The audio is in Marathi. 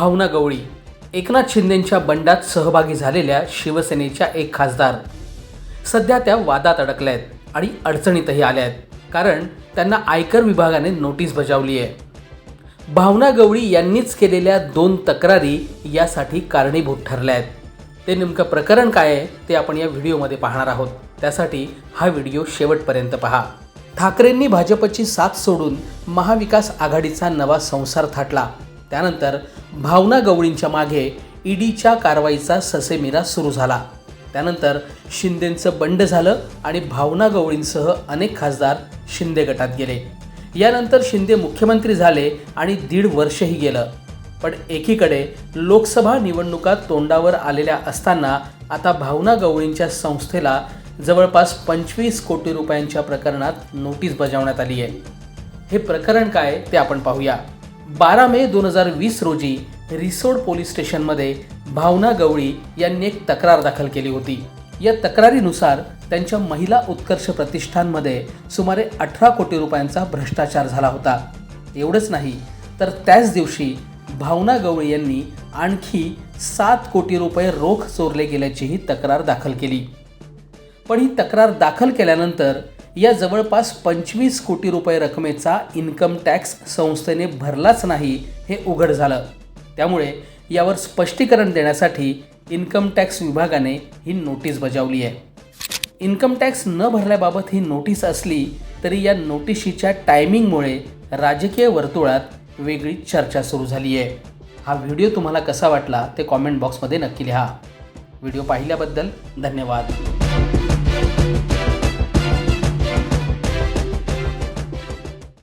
भावना गवळी एकनाथ शिंदेंच्या बंडात सहभागी झालेल्या शिवसेनेच्या एक खासदार. सध्या त्या वादात अडकल्या आहेत आणि अडचणीतही आल्या आहेत कारण त्यांना आयकर विभागाने नोटीस बजावली आहे. भावना गवळी यांनीच केलेल्या दोन तक्रारी यासाठी कारणीभूत ठरल्या आहेत ते नेमकं प्रकरण काय आहे ते आपण या व्हिडिओमध्ये पाहणार आहोत. त्यासाठी हा व्हिडिओ शेवटपर्यंत पहा. ठाकरेंनी भाजपची साथ सोडून महाविकास आघाडीचा नवा संसार थाटला. त्यानंतर भावना गवळींच्या मागे ईडीच्या कारवाईचा ससेमिरा सुरू झाला. त्यानंतर शिंदेंचं बंड झालं आणि भावना गवळींसह अनेक खासदार शिंदे गटात गेले. यानंतर शिंदे मुख्यमंत्री झाले आणि दीड वर्षही गेलं. पण एकीकडे लोकसभा निवडणुका तोंडावर आलेल्या असताना आता भावना गवळींच्या संस्थेला जवळपास पंचवीस कोटी रुपयांच्या प्रकरणात नोटीस बजावण्यात आली आहे हे प्रकरण काय ते आपण पाहूया. बारा मे दोन हजार वीस रोजी रिसोड पोलीस स्टेशनमध्ये भावना गवळी यांनी एक तक्रार दाखल केली होती. या तक्रारीनुसार त्यांच्या महिला उत्कर्ष प्रतिष्ठानमध्ये सुमारे अठरा कोटी रुपयांचा भ्रष्टाचार झाला होता. एवढंच नाही तर त्याच दिवशी भावना गवळी यांनी आणखी सात कोटी रुपये रोख चोरले गेल्याचीही तक्रार दाखल केली. पण ही तक्रार दाखल केल्यानंतर या जवळपास पंचवीस कोटी रुपये रकमेचा इन्कम टॅक्स संस्थेने भरलाच नाही हे उघड झालं. त्यामुळे यावर स्पष्टीकरण देण्यासाठी इन्कम टॅक्स विभागाने ही नोटीस बजावली आहे. इन्कम टॅक्स न भरल्याबाबत ही नोटीस असली तरी या नोटिशीच्या टायमिंगमुळे राजकीय वर्तुळात वेगळी चर्चा सुरू झाली आहे. हा व्हिडिओ तुम्हाला कसा वाटला ते कॉमेंट बॉक्समध्ये नक्की लिहा. व्हिडिओ पाहिल्याबद्दल धन्यवाद.